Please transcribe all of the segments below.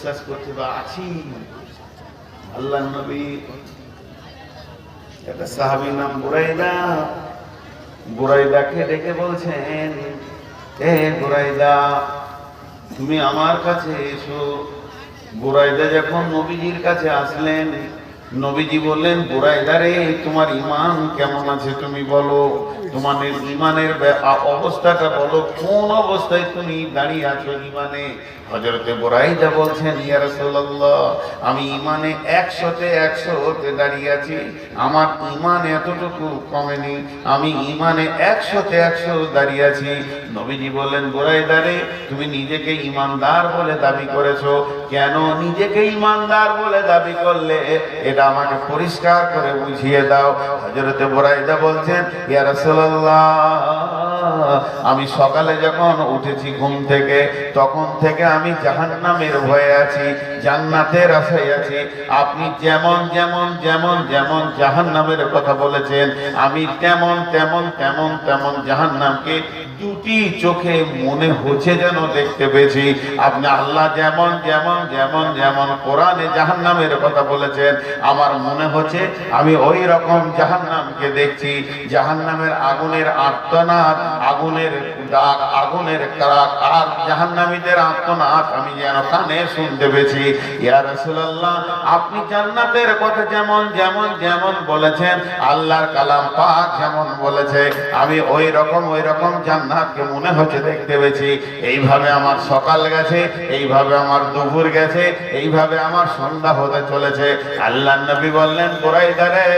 বিশ্বাস করছে বা আছি। আল্লাহ নবী একটা সাহাবী নাম বুরাইদা। বুরাইদাকে ডেকে বলছেন, এ বুরাইদা, তুমি আমার কাছে এসো। বুরাইদা যখন নবীজির কাছে আসলেন, নবীজি বললেন, বুরাইদা রে, তোমার ইমান কেমন আছে তুমি বলো। তোমাদের ইমানের অবস্থাটা বলো, কোন অবস্থায় তুমি দাঁড়িয়ে আছো ইমানে হজরতে বলছেন আমি ইমানে একশোতে একশোতে দাঁড়িয়ে আছি। আমার ইমান এতটুকু কমেনি। আমি ইমানে একশোতে একশো দাঁড়িয়ে আছি। নবীজি বললেন তুমি নিজেকে ইমানদার বলে দাবি করেছ। কেন নিজেকে ইমানদার বলে দাবি করলে? এটা আমাকে পরিষ্কার করে বুঝিয়ে দাও। হজরতে বুরাইদা বলছেন, ইয়া রাসূলুল্লাহ আমি সকালে যখন উঠেছি ঘুম থেকে, তখন থেকে আমি জাহান্নামের ভয়ে আছি, জান্নাতের আশায় আছি। আপনি যেমন যেমন যেমন যেমন জাহান্নামের কথা বলেছেন, আমি তেমন তেমন তেমন তেমন জাহান্নামকে দুটি চোখে মনে হচ্ছে যেন দেখতে পেয়েছি। আপনি আল্লাহ যেমন যেমন যেমন যেমন কোরআনে জাহান্নামের কথা বলেছেন, আমার মনে হচ্ছে আমি ওই রকম জাহান্নামকে দেখছি। জাহান্নামের আগুনের আর্তনাদ, আগুনের ডাক আগুনের কারাক, আর জাহান্নামীদের আর্তনাদ আমি যেন কানে শুনতে পেয়েছি। ইয়া রাসূলুল্লাহ, আপনি জান্নাতের কথা যেমন যেমন যেমন বলেছেন, আল্লাহর কালাম পাক যেমন বলেছে, আমি ওই রকম ওই রকম জান্নাতকে মনে হচ্ছে দেখতে পেয়েছি। এইভাবে আমার সকাল গেছে, এইভাবে আমার দুপুর গেছে, এইভাবে আমার সন্ধ্যা হতে চলেছে। আল্লাহ নবী বললেন কোরাইদারে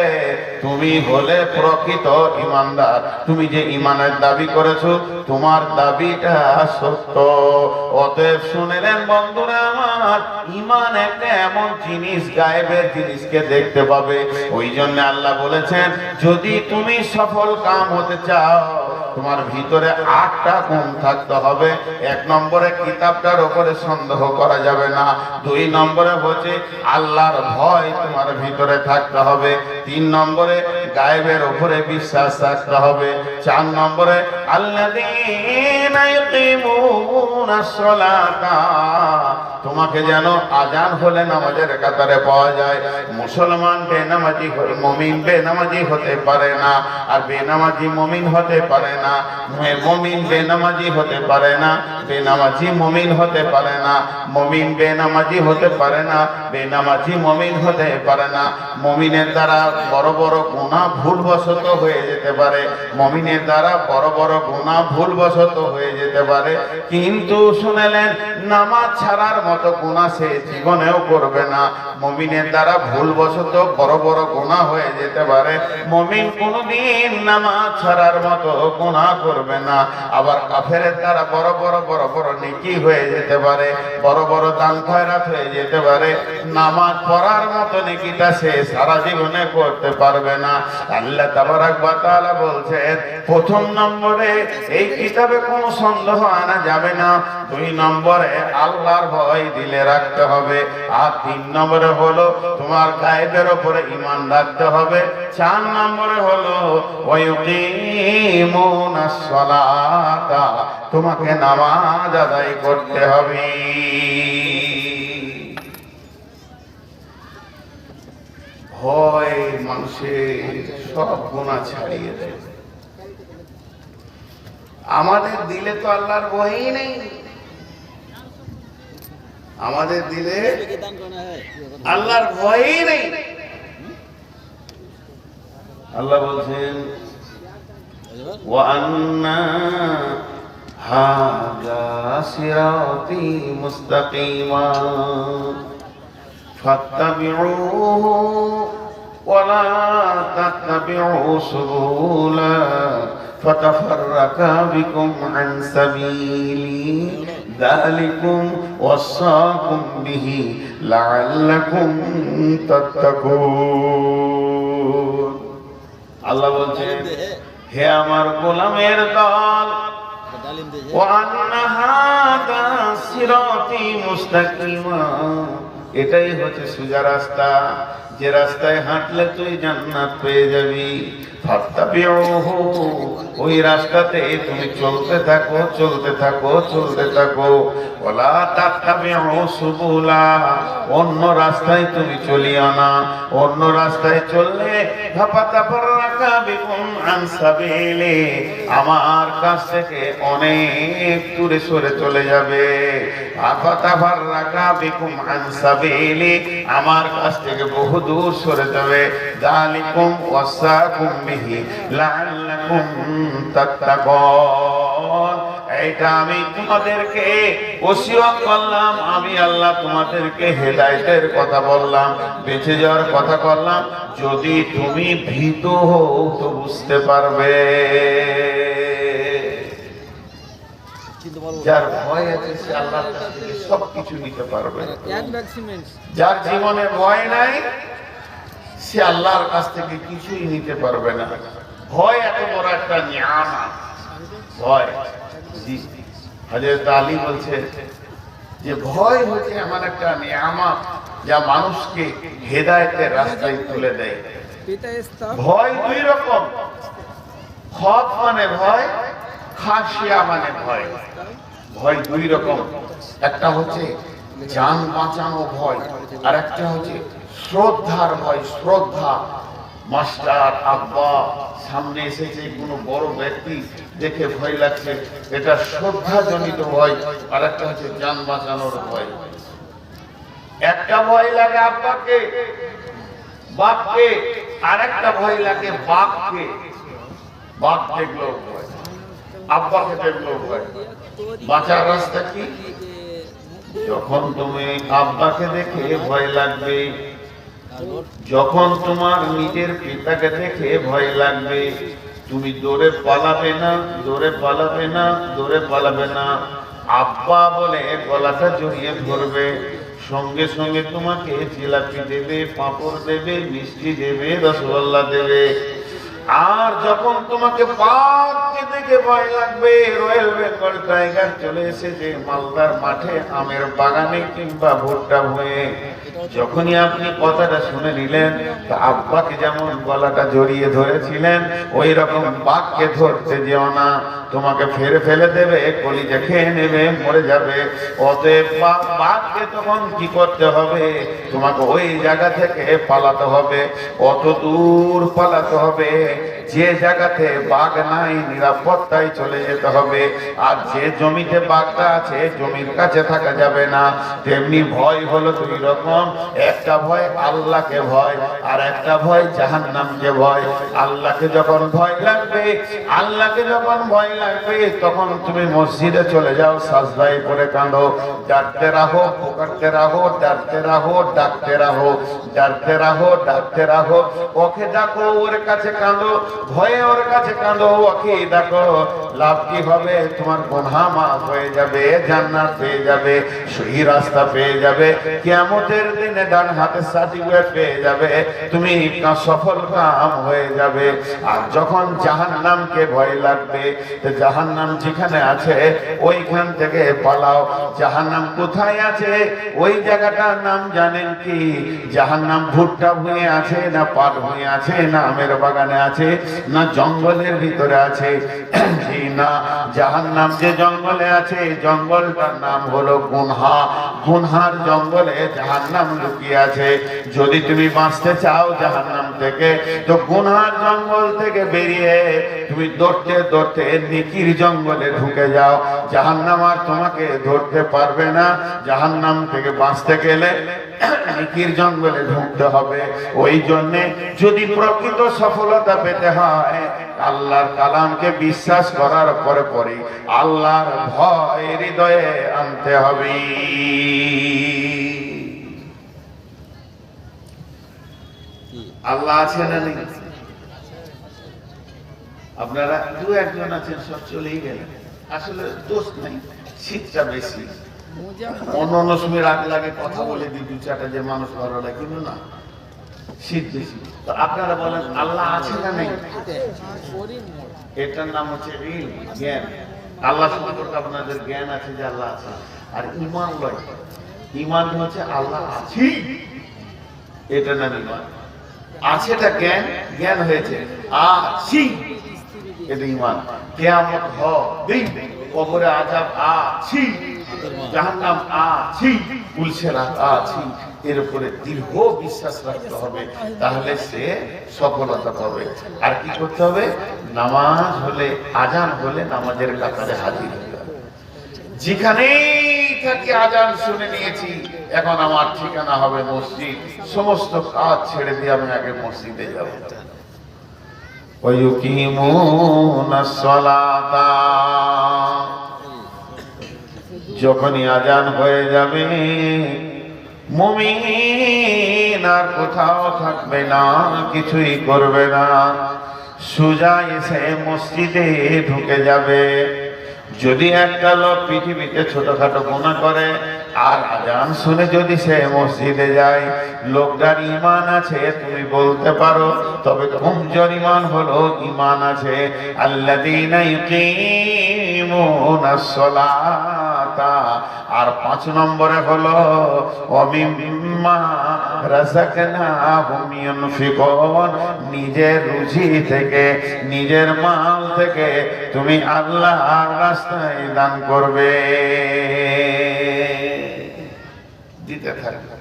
তুমি হলে প্রকৃত ইমানদার। তুমি যে ইমানের দাবি করেছ, তোমার দাবিটা সত্য। অতএব শুনেলেন বন্ধুরা আমার ইমান একটা এমন জিনিস, গায়েবের জিনিসকে দেখতে পাবে। ওই জন্য আল্লাহ বলেছেন, যদি তুমি সফল কাম হতে চাও তোমার ভিতরে আটটা গুণ থাকতে হবে। এক নম্বরে কিতাবটার উপরে সন্দেহ করা যাবে না। দুই নম্বরে হচ্ছে আল্লাহর ভয় তোমার ভিতরে থাকতে হবে। তিন নম্বরে গায়েবের উপরে বিশ্বাস থাকতে হবে। চার নম্বরে সালাতা তোমাকে যেন আজান হলে নামাজের কাতারে পাওয়া যায়। মুসলমান বেনামাজি মমিন বেনামাজি হতে পারে না, আর বেনামাজি মমিন হতে পারে না। মমিন বেনামাজি হতে পারে না, বেনামাজি মমিন হতে পারে না। মমিন বেনামাজি হতে পারে না, বেনামাজি মমিন হতে পারে না। মমিনের দ্বারা বড় বড় গুণা ভুলবশত হয়ে যেতে পারে। মমিনের দ্বারা বড় বড় গুণা ভুলবশত হয়ে যেতে পারে। কিন্তু শুনেলেন নামাজ ছাড়ার মতো গুণা সে জীবনেও করবে না। মমিনের দ্বারা ভুলবশত বড় বড় গোনা হয়ে যেতে পারে। মমিন কোনোদিন নামাজ ছাড়ার মতো গোনা করবে না। আবার কাফের দ্বারা বড় বড় বড় বড় নেকি হয়ে যেতে পারে, বড় বড় দান খয়রাত হয়ে যেতে পারে। নামাজ পড়ার মতো নেকিটা সে সারা জীবনে করতে পারবে না। আল্লাহ তাবারাক ওয়া তাআলা বলছেন, প্রথম নম্বরে এই কিতাবে কোনো সন্দেহ আনা যাবে না। দুই নম্বরে আল্লাহর ভয় দিলে রাখতে হবে। আর তিন নম্বরে হলো, তোমার গায়েবের উপরে ঈমান রাখতে হবে। চার নম্বরে হলো তোমাকে নামাজ আদায় করতে হবে। ভয় মানুষের সব গুণা ছাড়িয়ে দেয়। আমাদের দিলে তো আল্লাহর বই নেই। আমাদের দিলে আল্লাহর ভয়ই নেই আল্লাহ বলছেন وأن هذا صراطي مستقيما فاتبعوه ولا تتبعوا سبولا فتفرق بكم عن سبيلي ذلكم وصاكم به لعلكم تتقون আল্লাহ বলছেন হে আমার গোলামের দল وأن هذا صراطي مستقيما এটাই হচ্ছে সোজা রাস্তা যে রাস্তায় হাঁটলে তুই জান্নাত পেয়ে যাবি। ওই রাস্তাতে তুমি চলতে থাকো চলতে থাকো চলতে থাকো। ওলা সুবুলা, অন্য রাস্তায় তুমি চলিও না। অন্য রাস্তায় চললে আমার কাছ থেকে অনেক দূরে সরে চলে যাবে। আমার কাছ থেকে বহু দূর সরে যাবে। দালিকুম ওয়াসাকুম বিহি লাআল্লাকুম তাত্তাকুন। এইটা আমি তোমাদেরকে ওসিয়ত করলাম আমি আল্লাহ তোমাদেরকে হেদায়েতের কথা বললাম বেঁচে যাওয়ার কথা বললাম। যদি তুমি ভীত হও তো বুঝতে পারবে। যার ভয় আছে সে আল্লাহর কাছ থেকে সবকিছু নিতে পারবে। যার জীবনে ভয় নাই সে আল্লাহর কাছ থেকে কিছুই নিতে পারবে না। ভয় এত বড় একটা নিয়ামা ভয় জি। হযরত আলী বলছে যে, ভয় হচ্ছে এমন একটা নিয়ামা যা মানুষকে হেদায়েতের রাস্তায় তুলে দেয়। ভয় দুই রকম। খত মানে ভয়, খাসিয়া মানে ভয়। ভয় দুই রকম। একটা হচ্ছে জান বাঁচানো ভয় আর একটা হচ্ছে শ্রদ্ধার ভয় শ্রদ্ধা। মাস্টার আব্বা সামনে এসেছে কোনো বড় ব্যক্তি, দেখে ভয় লাগছে। এটা শ্রদ্ধা জনিত ভয় আর একটা হচ্ছে জান বাঁচানোর ভয়। একটা ভয় লাগে আব্বাকে, বাপকে আর একটা ভয় লাগে বাপকে। বাপ দেখল ভয়, আব্বাকে দেখল ভয়। বাঁচার রাস্তা কি? যখন তুমি আব্বাকে দেখে ভয় লাগবে যখন তোমার নিজের পিতাকে দেখে ভয় লাগবে, তুমি দৌড়ে পালাবে না দৌড়ে পালাবে না দৌড়ে পালাবে না। আব্বা বলে গলাটা জড়িয়ে ধরবে, সঙ্গে সঙ্গে তোমাকে জিলাপি দেবে, পাঁপড় দেবে, মিষ্টি দেবে, রসগোল্লা দেবে। আর যখন তোমাকে ভয় লাগবে টাইগার চলে এসেছে মালদার মাঠে আমের বাগানে কিংবা ভুট্টা হয়ে যখনই আপনি কথাটা শুনে নিলেন আব্বাকে যেমন গলাটা জড়িয়ে ধরেছিলেন, ওই রকম বাঘকে ধরতে যেও না। তোমাকে ফেরে ফেলে দেবে, কলিজা খেয়ে নেবে, মরে যাবে। অতএব বাঘকে তখন কি করতে হবে? তোমাকে ওই জায়গা থেকে পালাতে হবে, অত দূর পালাতে হবে। যে জায়গাতে বাঘ নাই, নিরাপত্তায় চলে যেতে হবে। আর যে জমিতে বাঘটা আছে, জমির কাছে থাকা যাবে না। তেমনি ভয় হলো দুই রকম। একটা ভয় আল্লাহকে ভয়, আর একটা ভয় জাহান্নামকে ভয়। আল্লাহকে যখন ভয় লাগবে, আল্লাহকে যখন ভয় লাগবে, তখন তুমি মসজিদে চলে যাও সাজদাই করে কাঁদো। ডাকতে রাহো, পুকারতে রাহো, ডাকতে রাহো ডাকতে রাহো। ডাকতে রাহো ডাকতে রাহো। ওকে ডাকো, ওর কাছে কাঁদো। ভয়ে ওর কাছে কাঁদো, ওকে ডাকো লাভ কি হবে? তোমার গোনা মাফ হয়ে যাবে, জান্নাত পেয়ে যাবে সেই রাস্তা পেয়ে যাবে, কিয়ামতের দিনে ডান হাতে সার্টিফিকেট পেয়ে যাবে, তুমি সফল কাম হয়ে যাবে। আর যখন জাহান্নামকে ভয় লাগবে জাহান্নাম যেখানে আছে, ওইখান থেকে পালাও। জাহান্নাম কোথায় আছে? ওই জায়গাটার নাম জানেন কি? জাহান্নাম ভুট্টা ভুঁয়ে আছে না পাট ভুঁয়ে আছে, না আমের বাগানে আছে না জঙ্গলের ভিতরে আছে। না, জাহান্নাম যে জঙ্গলে আছে, জঙ্গলটার নাম হলো গুনহা। গুনহার জঙ্গলে জাহান্নাম লুকিয়ে আছে। যদি তুমি বাঁচতে চাও জাহান্নাম থেকে, তো গুনহার জঙ্গল থেকে বেরিয়ে তুমি দৌড়তে দৌড়তে নিকির জঙ্গলে ঢুকে যাও। জাহান্নাম আর তোমাকে ধরতে পারবে না। জাহান্নাম থেকে বাঁচতে গেলে নিকির জঙ্গলে ঢুকতে হবে। ওই জন্যে যদি প্রকৃত সফলতা পেতে হয়, আল্লাহর কালামকে বিশ্বাস করার পরে পরে আল্লাহর ভয় হৃদয়ে আনতে হবে। আল্লাহ আছে না নেই? আপনারা দু একজন আছেন, সব চলেই গেলেন। আসলে দোষ নাই, শীতটা বেশি। অন্য অন্য সময় রাগ লাগে কথা বলে দিই, দু চারটা যে মানুষ ভালো লাগে, কিন্তু না, শীত বেশি। আপনারা বলেন, আল্লাহ আছে না নেই? এটার নাম হচ্ছে ইল জ্ঞান। আল্লাহ সম্পর্কে আপনাদের জ্ঞান আছে যে আল্লাহ আছে আর ইমান লয়। ইমান হচ্ছে আল্লাহ আছি। এটা নাম ইমান আছেটা জ্ঞান জ্ঞান হয়েছে। আছি। এটা ইমান কেয়ামত হবে। কবরে আজাব আছি। জাহান্নাম আছি উলসেরাত আছি এর উপরে দীর্ঘ বিশ্বাস রাখতে হবে তাহলে সে সফলতা পাবে আর কি করতে হবে নামাজ হলে আজান হলে নামাজের কাতারে হাজির হতে হবে যেখানেই থাকি আজান শুনে নিয়েছি এখন আমার ঠিকানা হবে মসজিদ সমস্ত কাজ ছেড়ে দিয়ে আমি আগে মসজিদে যাব ويقيمون الصلاة যখনই আজান হয়ে যাবে, মুমিন আর কোথাও থাকবে না, কিছুই করবে না। সুজা এসে মসজিদে ঢুকে যাবে। যদি একটা লোক পৃথিবীতে ছোটখাটো গুণা করে, আর আজান শুনে যদি সে মসজিদে যায়, লোকটার ইমান আছে, তুমি বলতে পারো, তবে কমজোর ইমান হলো ইমান আছে। আল্লাযীনা সালাতা আর পাঁচ নম্বরে হলো নিজের রুজি থেকে, নিজের মাল থেকে তুমি আল্লাহর রাস্তায় দান করবে। দিতে থাকবে।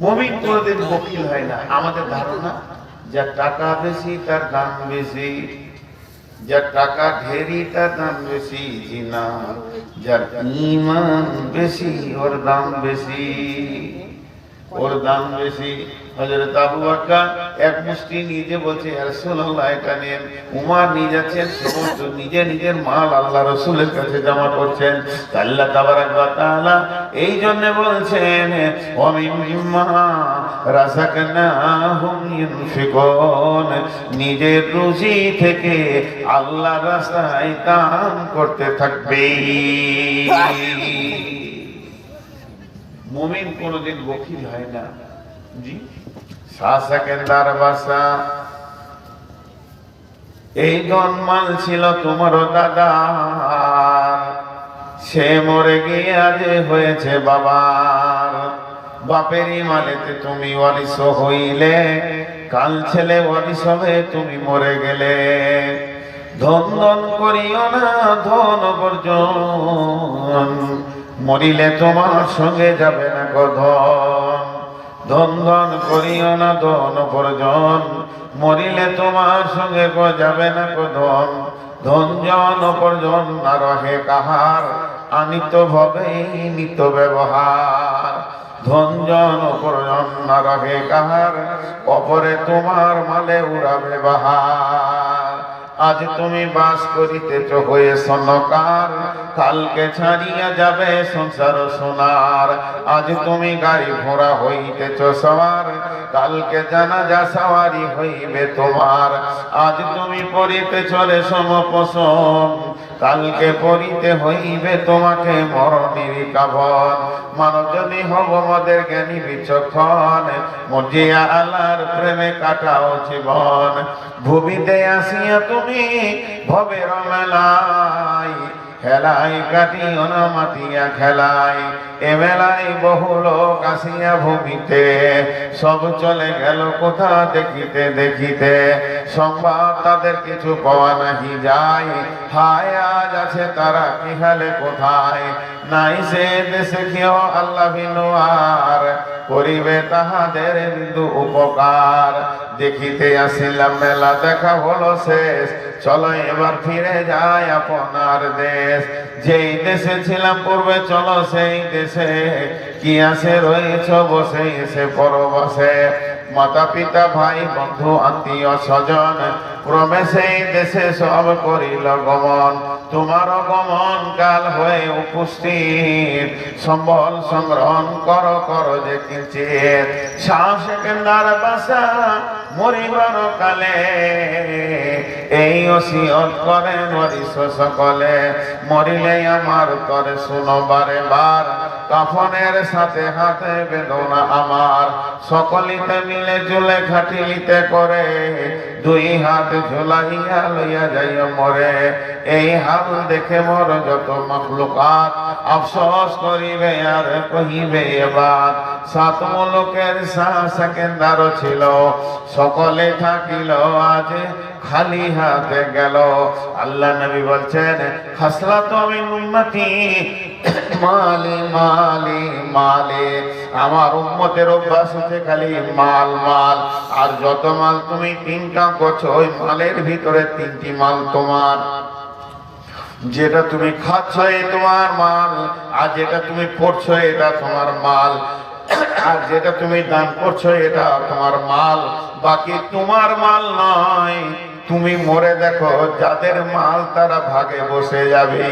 মমিন কোনোদিন বকিল হয় না। আমাদের ধারণা যার টাকা বেশি, তার দাম বেশি। যার টাকা ঢেরি দাম বেশি জি না যার ইমান বেশি ওর দাম বেশি। ওর দাম বেশি। হযরত আবু বকর এক মুষ্টি নিজে বলছে রাসূলুল্লাহ, এটা নেন নিয়ে যাচ্ছেন, সমস্ত নিজে নিজের মাল আল্লাহ রাসূলের কাছে জমা করছেন। আল্লাহ তাবারাক ওয়া তাআলা এই জন্য বলছেন, ওয়া মিম্মা রাযাকনাহুম ইউনফিকুন নিজের রুজি থেকে আল্লাহ রাস্তায় দান করতে থাকবে মুমিন কোনোদিন বকিল হয় না। জি? শাসকেন্দার বাসা এই জন্মাল ছিল তোমার দাদা। সে মরে গিয়ে হয়েছে বাবার। বাপেরই মালেতে তুমি অরিস হইলে, কাল ছেলে অরিস হবে, তুমি মরে গেলে। ধন ধন করিও না, ধন বর্জন। মরিলে তোমার সঙ্গে যাবে না গো ধন। ধন করিও না ধন উপার্জন মরিলে তোমার সঙ্গে যাবে না গো ধন। জন উপার্জন না রহে কাহার। আনিত ভাবে নিত ব্যবহার। ধন জন উপার্জন না রহে কাহার। অপরে তোমার মালে উড়াবে বাহার। আজ তুমি বাস করিতেছ হয়ে সনকার কালকে ছাড়িয়া যাবে সংসার সোনার। আজ তুমি গাড়ি ঘোড়া হইতেছ সবার। কালকে জানা যা সওয়ারি হইবে তোমার। আজ তুমি পড়িতে চলে সমপসম। কালকে পড়িতে হইবে তোমাকে মরণের কাবন মানব যদি হব আমাদের জ্ঞানী বিচক্ষণ। মজিয়া আলার প্রেমে কাটাও জীবন। ভূমিতে আসিয়া তুমি ভবের মেলায় খেলাই কাটি না মাতিয়া খেলাই। এ মেলায় বহু লোক আসিয়া ভূমিতে, সব চলে গেল কোথা দেখিতে দেখিতে। সংবাদ তাদের কিছু পাওয়া নাহি যায়। হায়, আজ আছে তারা কি হালে কোথায়? নাই সে দেশে কেউ আল্লাহ বিনোয়ার করিবে তাহাদের বিন্দু উপকার। দেখিতে আসিলাম, মেলা দেখা হলো শেষ। চলো এবার ফিরে যায় আপনার দেশ। যেই দেশে ছিলাম পূর্বে, চলো সেই দেশে। কি আছে রয়েছ বসে, এসে পরবসে। মাতা পিতা ভাই, বন্ধু, আত্মীয়, স্বজন, ক্রমে সেই দেশে সব করিল গমন। তোমার গমন কাল হয়ে উপস্থিত। সম্বল সংগ্রহণ কর কর যে কিঞ্চিত। শ্বাস কেন্দার বাসা মরিবার কালে। এই অসিয়ত করেন মরিস সকলে। মরিলে আমার তরে শুনো বারে বার। কাফনের সাথে হাতে বেদনা আমার। সকলিতে মিলে জুলে খাটিলিতে করে। দুই হাত ঝুলাইয়া লইয়া যাইয়া মরে। এই হাল দেখে মর যত মখলুকাত। আফসোস করিবে আর কহিবে এবার সাত মুলুকের সেকেন্দার ছিল। সকলে থাকিল, আজ খালি হাতে গেল। আল্লাহ নবী বলছেন খাসলা তো আমি উম্মতি। মালি মালি, মালে। আমার উম্মতের অভ্যাস হচ্ছে খালি মাল মাল। আর যত মাল তুমি তিনটা করছ মালের ভিতরে তিনটি মাল তোমার। যেটা তুমি খাচ্ছ তোমার মাল, আর যেটা তুমি পড়ছো এটা তোমার মাল। আর যেটা তুমি দান করছ, এটা তোমার মাল। বাকি তোমার মাল নয়। তুমি মরে দেখো, যাদের মাল তারা ভাগে বসে যাবে।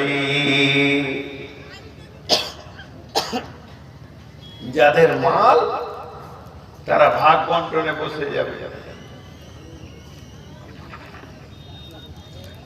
যাদের মাল তারা ভাগ বন্টনে বসে যাবে।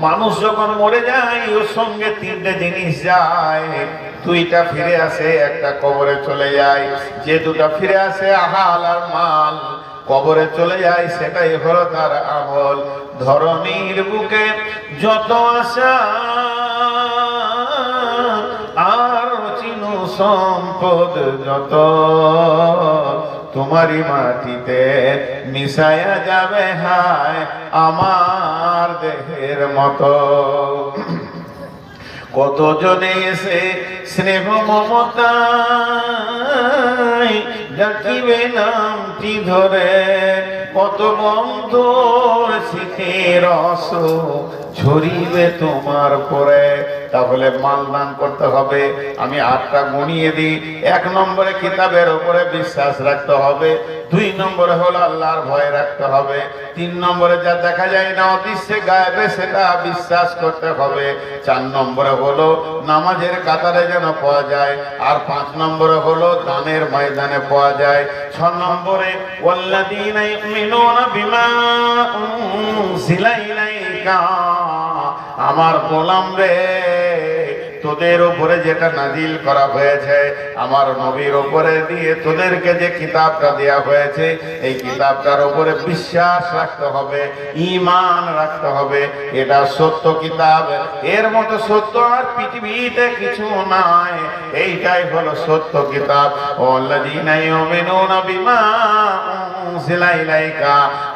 মানুষ যখন মরে যায়, ওর সঙ্গে তিনটে জিনিস যায়। দুইটা ফিরে আসে, একটা কবরে চলে যায়। যে দুটা ফিরে আসে, আহাল আর মাল। কবরে চলে যায়, সেটাই হলো তার আমল। ধরনীর বুকে যত আশা, আর চিনু সম্পদ যত। তোমারই মাটিতে মিশায়া যাবে, হায় আমার দেহের মতো। কত জনে এসে স্নেহ মমতায় ডাকিবে নামটি ধরে, কত বন্ধুর শীতের রস ঝরিবে তোমার পরে। তাহলে মাল দান করতে হবে। আমি আটটা গুনিয়ে দিই। এক নম্বরে কিতাবের উপরে বিশ্বাস রাখতে হবে। দুই নম্বরে হলো আল্লাহর ভয় রাখতে হবে। তিন নম্বরে যা দেখা যায় না, অদৃশ্যে গায়েবে সেটা বিশ্বাস করতে হবে। চার নম্বরে হলো নামাজের কাতারে যেন পাওয়া যায়, আর পাঁচ নম্বরে হলো দানের ময়দানে পাওয়া যায়। ছ নম্বরে বিমা উনজিলা আমার গোলাম রে। তোদের উপরে যেটা নাজিল করা হয়েছে, আমার নবীর উপরে দিয়ে তোদেরকে যে কিতাবটা দেয়া হয়েছে, এই কিতাবটার উপরে বিশ্বাস রাখতে হবে ইমান রাখতে হবে। এটা সত্য কিতাব, এর মতো সত্য আর পৃথিবীতে কিছু নাই। এইটাই হলো সত্য কিতাব।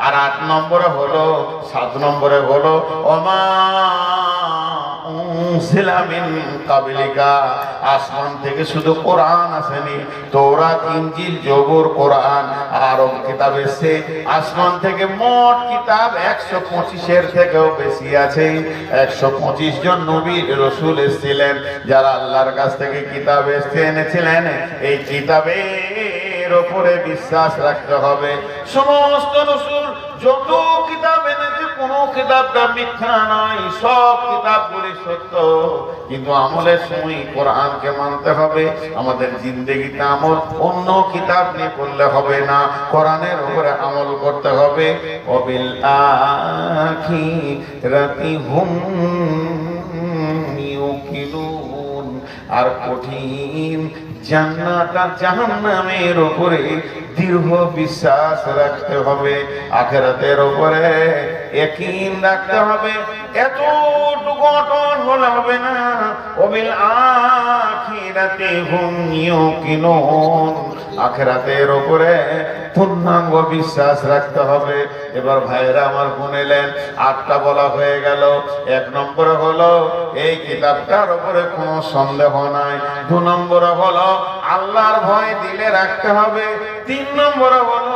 আর আট নম্বরে হলো, সাত নম্বরে হলো কাবলিকা আসমান থেকে শুধু কোরআন আসেনি তোরাত ইনজিল জবুর কোরআন, আরব কিতাব এসে আসমান থেকে মোট কিতাব একশো পঁচিশের থেকেও বেশি আছে। একশো পঁচিশ জন নবী রসুল এসেছিলেন, যারা আল্লাহর কাছ থেকে কিতাব এসে এনেছিলেন। এই কিতাবের ওপরে বিশ্বাস রাখতে হবে। সমস্ত রসুল যত কিতাব এনেছে, কোন কিতাবটা মিথ্যা নয় সব কিতাবগুলি সত্য। কিন্তু আমলের সময় কোরআনকে মানতে হবে, আমাদের জিন্দগিতে আমল অন্য কিতাব নিয়ে করলে হবে না, কোরআনের উপরে আমল করতে হবে। অবিল আখি রাতি হুম আর কঠিন জান্নাত আর জাহান্নামের উপরে দৃঢ় বিশ্বাস রাখতে হবে, আখেরাতের উপরে একিন রাখতে হবে। এতটুকু অটল হলে হবে না। অবিল আখিরাতে হুম ইউকিনুন। আখেরাতের ওপরে পূর্ণাঙ্গ বিশ্বাস রাখতে হবে। এবার ভাইরা আমার গুনেলেন আটটা বলা হয়ে গেল। এক নম্বরে হলো, এই কিতাবটার ওপরে কোনো সন্দেহ নাই। দু নম্বরে হলো, আল্লাহর ভয় দিলে রাখতে হবে। তিন নম্বরে হলো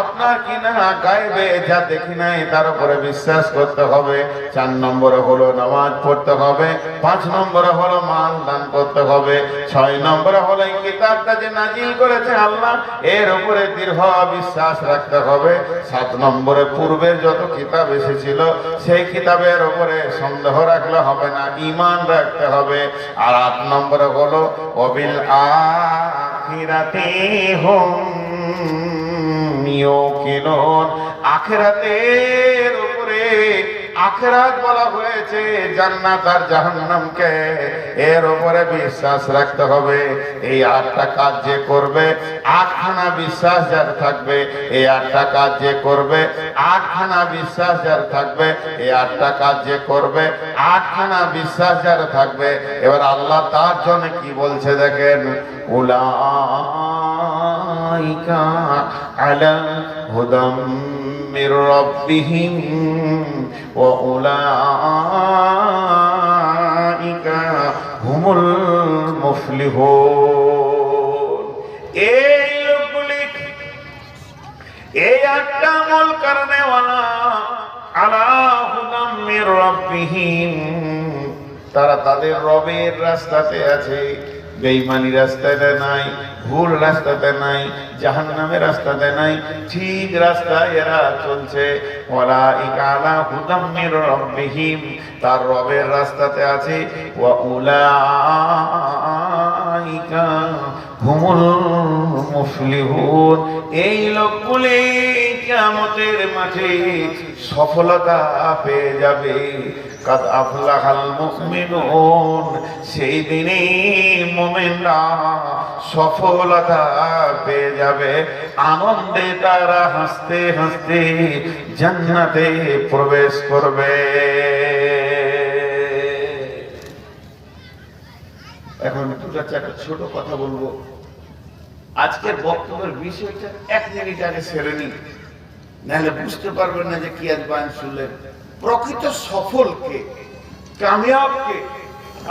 আপনার কি না গায়েবে যা দেখি নাই, তার উপরে বিশ্বাস করতে হবে। চার নম্বরে হলো নামাজ পড়তে হবে, পাঁচ নম্বরে হলো মাল দান করতে হবে, ছয় নম্বরে হলো এই কিতাবটা যে নাজিল করেছে আল্লাহ, এর উপরে দৃঢ় বিশ্বাস রাখতে হবে। সাত নম্বরে পূর্বের যত কিতাব এসেছিল, সেই কিতাবের উপরে সন্দেহ রাখলে হবে না ইমান রাখতে হবে। আর আট নম্বরে হলো, অবিল আখিরাতে হুম। ইউকিনুন আখেরাতের উপরে আখিরাত বলা হয়েছে, জান্নাত আর জাহান্নামকে এর উপরে বিশ্বাস রাখতে হবে। এই আটটা কাজ যে করবে, আটখানা বিশ্বাস যার থাকবে, এই আটটা কাজ যে করবে, আটখানা বিশ্বাস যার থাকবে, এই আটটা কাজ যে করবে, আটখানা বিশ্বাস যার থাকবে। এবার আল্লাহ তার জন্য কি বলছে দেখেন? উলাইকা আলা হুদাম। রাব্বিহিম ওয়া উলাইকা হুমুল মুফলিহুন। এই লোকগুলি এই আটটা আমল করনে ওয়ালা আলা হুদাম মির রাব্বিহিম, তারা তাদের রবের রাস্তাতে আছে। বেঈমানি রাস্তাতে নাই, ভুল রাস্তাতে নাই জাহান্নামের রাস্তাতে নাই, ঠিক রাস্তায় এরা চলছে। ওয়ালা ইকালা হুদাম মির রাব্বিহিম, তার রবের রাস্তাতে আছে, ওয়া সফলতা পেয়ে যাবে। সেই দিনে মুমিনরা সফলতা পেয়ে যাবে। আনন্দে তারা হাসতে হাসতে জান্নাতে প্রবেশ করবে। এখন দুটা একটা ছোট কথা বলব। আজকের বক্তব্যের বিষয়টা এক মিনিট আগে সেরে নি নাহলে বুঝতে পারবেন না যে কি আজ বায়ন শুনলেন। প্রকৃত সফলকে, কামিয়াবকে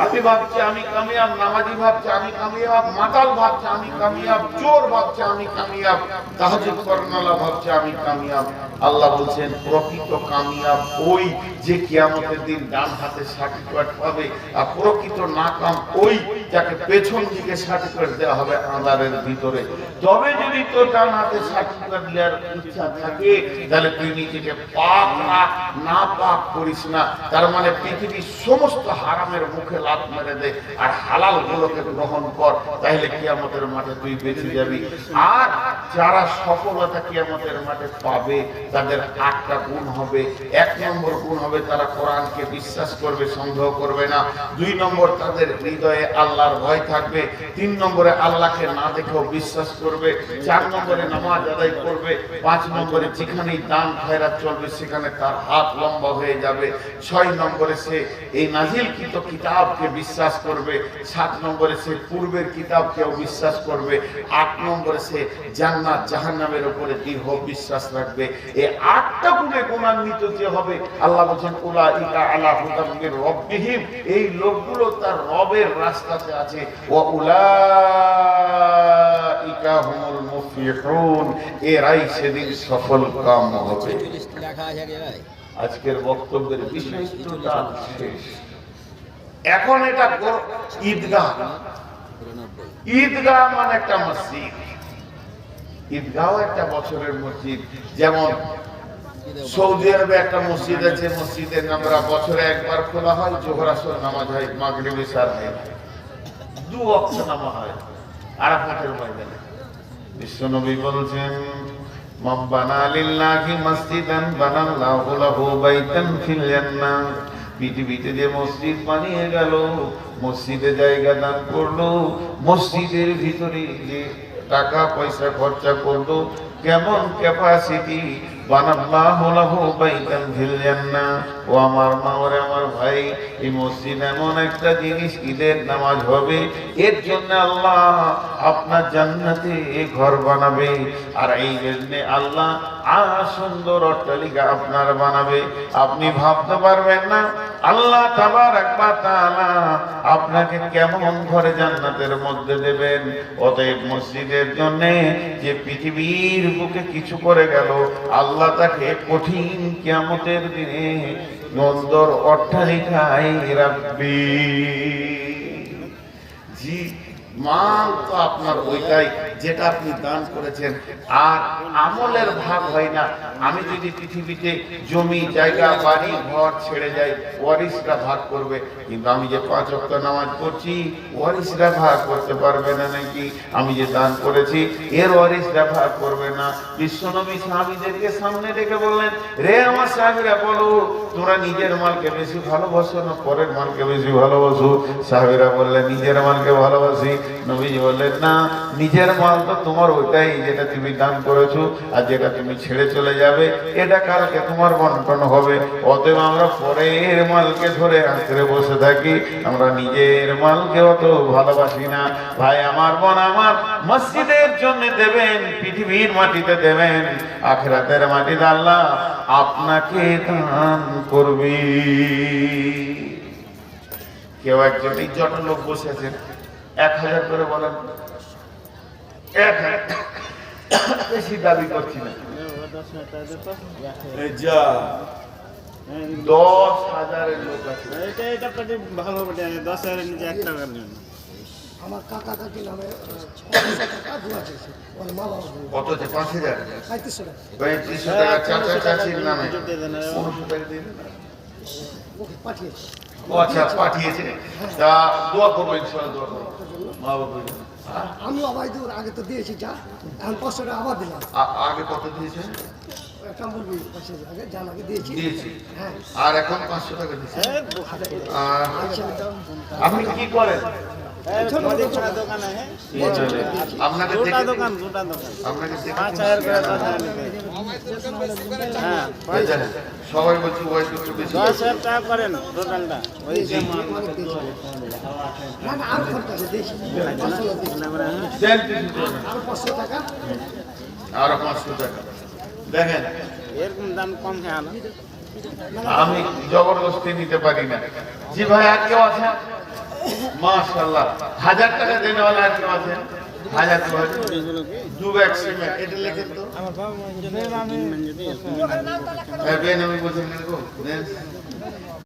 আমি ভাবছি, আমি কামিয়াব, নামাজি ভাবছে, আমি কামিয়াব, মাতাল ভাবছে, আমি কামিয়াব, চোর ভাবছে, আমি কামিয়াব, তাহাজুদ করনালা ভাবছে, আমি কামিয়াব। আল্লাহ বলছেন, প্রকৃত কামিয়াব ওই যে কিয়ামতের দিন ডান হাতে সার্টিফিকেট পাবে, আর প্রকৃত নাকাম ওই যাকে পেছন দিকে সার্টিফিকেট দেওয়া হবে আঁধারের ভিতরে। তবে যদি তোর ডান হাতে সার্টিফিকেট দেওয়ার ইচ্ছা থাকে, তাহলে তুই নিজেকে পাক না পাক করিস না। তার মানে পৃথিবীর সমস্ত হারামের মুখে লাত মেরে দে আর হালাল গুলোকে গ্রহণ কর তাহলে কিয়ামতের মাঠে তুই বেঁচে যাবি। আর যারা সফলতা কিয়ামতের মাঠে পাবে, তাদের আটটা গুণ হবে। এক নম্বর গুণ হবে তারা কোরআনকে বিশ্বাস করবে সন্দেহ করবে না। দুই নম্বর তাদের হৃদয়ে আল্লাহর ভয় থাকবে। তিন নম্বরে আল্লাহকে না দেখেও বিশ্বাস করবে। চার নম্বরে নামাজ আদায় করবে। পাঁচ নম্বরে যেখানেই দান খয়রাত চলবে, সেখানে তার হাত লম্বা হয়ে যাবে। ছয় নম্বরে সে এই নাজিলকৃত কিতাবকে বিশ্বাস করবে সাত নম্বরে সে পূর্বের কিতাবকেও বিশ্বাস করবে আট নম্বরে সে জান্নাত জাহান্নামের উপরে দৃঢ় বিশ্বাস রাখবে। এই আটটা গুণে গুণান্বিত যে হবে আল্লাহ বলছেন উলা ইকা আলা হুদামির রব্বিহিম। এই লোকগুলো তার রবের রাস্তাতে আছে। ও উলা ইকা হুমুল মুফলিহুন। এরাই সেদিন সফল কাম হবে। আজকের বক্তব্যের বিষয়টা শেষ। এখন এটা ঈদগাহ। ঈদগাহ মানে একটা মসজিদ। ঈদগাহ একটা বছরের মসজিদ। যেমন সৌদি আরবে একটা মসজিদ আছে, মসজিদের আমরা বছরে একবার খোলা হয়, জোহর আসর নামাজ হয়, মাগরিব ইশার হয় দু অক্ষ নামা হয়, আরাফাতের ময়দানে। বিশ্বনবী বলছেন, মান বানা লিল্লাহি মসজিদান বানাল্লাহু লাহু বাইতান ফিল জান্নাহ। পৃথিবীতে যে মসজিদ বানিয়ে গেল, মসজিদে জায়গা দান করল, মসজিদের ভিতরে যে টাকা পয়সা খরচা করল, কেমন ক্যাপাসিটি ও আমার মা, ওরে আমার ভাই, এই মসজিদ এমন একটা জিনিস ঈদের নামাজ হবে, এর জন্য আল্লাহ আপনার জান্নাতে ঘর বানাবে। আর এই জন্য আল্লাহ আর সুন্দর অট্টালিকা আপনার বানাবে। আপনি ভাবতে পারবেন না, আল্লাহ তাবারাক ওয়া তাআলা আপনাকে কেমন ঘরে জান্নাতের মধ্যে দেবেন। অতএব মসজিদের জন্য যে পৃথিবীর বুকে কিছু করে গেল, আল্লাহ তাকে কঠিন কিয়ামতের দিনে নন্দর অট্টালিকায় রাখবি। জি মাল তো আপনার ওইটাই। যেটা আপনি দান করেছেন, আর আমলের ভাগ হয় না। আমি যদি পৃথিবীতে জমি, জায়গা, বাড়ি, ঘর ছেড়ে যাই ওয়ারিসরা ভাগ করবে। কিন্তু আমি যে পাঁচ অক্ট নামাজ পড়ছি ওয়ারিসরা ভাগ করতে পারবে না নাকি? আমি যে দান করেছি, এর ওয়ারিসরা ভাগ করবে না। বিশ্বনবী সাহাবিদেরকে সামনে রেখে বললেন, রে আমার সাহাবিরা, বলো তোমরা নিজের মালকে বেশি ভালোবাসো না পরের মালকে বেশি ভালোবাসো? সাহাবিরা বললেন, নিজের মালকে ভালোবাসি। নবীজি বললেন, না, নিজের মাল তো তোমার ওইটাই, যেটা তুমি দান করেছ আর যেটা তুমি ছেড়ে চলে যাবে, এটা কালকে তোমার বন্টন হবে? অতএব আমরা পরের মালকে ধরে আঁকড়ে বসে থাকি, আমরা নিজের মালকে অত ভালোবাসি না। ভাই, আমার বোন আমার মসজিদের জন্য দেবেন, পৃথিবীর মাটিতে দেবেন, আখরাতের মাটিতে আল্লাহ আপনাকে দান করবি। কেউ একজন এই লোক বসেছেন এক হাজার করে বলেন। দাবি করছি না। এই যা দশ হাজারের লোক আছে। এটা এটা পেটে ভালো পেটে দশ হাজারের নিচে এক টাকার জন্য। আমার কাকা কাকি নামে পঁয়ত্রিশশো টাকা ওর মা বাবা কত যে পাঁচ হাজার? পঁয়ত্রিশশো টাকা। পঁয়ত্রিশশো টাকা চাচা চাচির নামে। পনেরোশো টাকা দিয়ে দেন। ওকে পাঠিয়েছে। ও আচ্ছা পাঠিয়েছে। তা দোয়া করব ইনশাল্লাহ দোয়া করব। মা বাবা আমি আবার দূর আগে তো দিয়েছি যা। এখন পাঁচশো টাকা আবার দিলাম। আগে কত দিয়েছে একটা বলবি পাঁচশো আগে যান আগে দিয়েছি। দিয়েছি। হ্যাঁ। আর এখন পাঁচশো টাকা আর আচ্ছা আপনি কি করেন? আছে। হ্যাঁ দেখেন, সবাই বলছি ওয়াইস একটু বেশি। দশ হাজার টাকা করেন টোটালটা ওই যে মাল অনেক দিয়েছি না না আরও আছে পাঁচশো টাকা? দেখেন। এরকম দাম কম আমি জবরদস্তি নিতে পারি না। জি ভাই আর কেউ আছেন মাশাল্লাহ হাজার টাকা দেনেওয়ালা वाला আছে আছেন হাজার দু হাজার দু ব্যাগ সিমেন্ট। এটা লেখেন তো। আমার বাবা আমি বলছি দেন